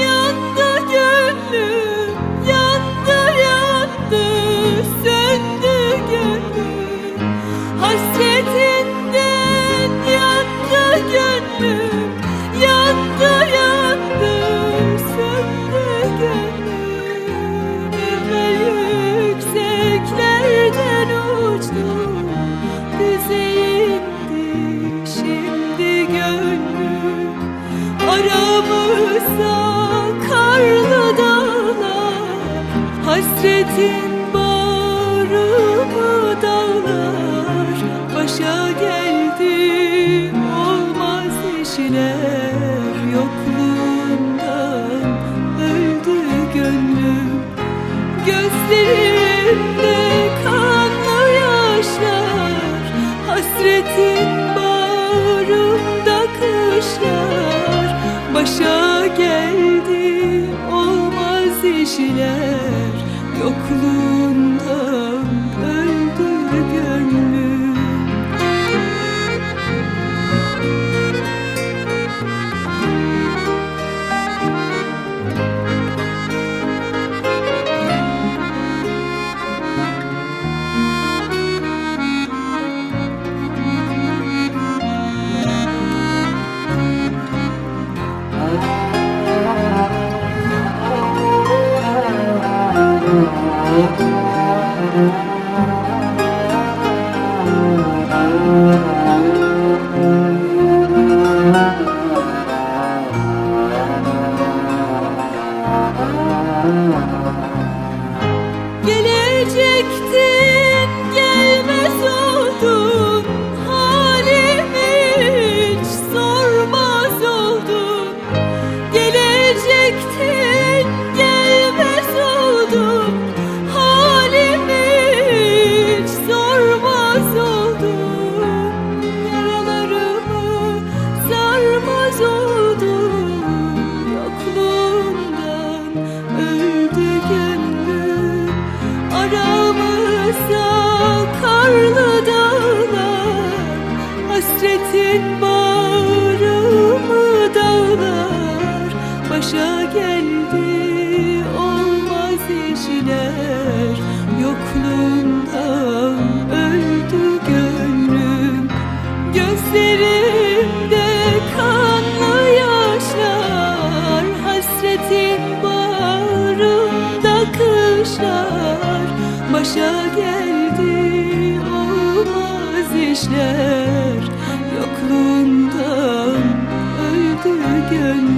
Yandı gönlüm Yandı yandı söndü gönlüm Hasretinden yandı gönlüm Yandı yandı Yalnızsa karlı dağlar Hasretin bağrımı dağlar. Başa geldim olmaz işine Yokluğundan öldü gönlüm Gözlerim olmaz işler Hasretin bağrımı dağlar Başa geldi olmaz işler. Yokluğundan öldü gönlüm Gözlerimde kanlı yaşlar. Hasretin bağrımda kışlar Başa geldi olmaz işler gönlüm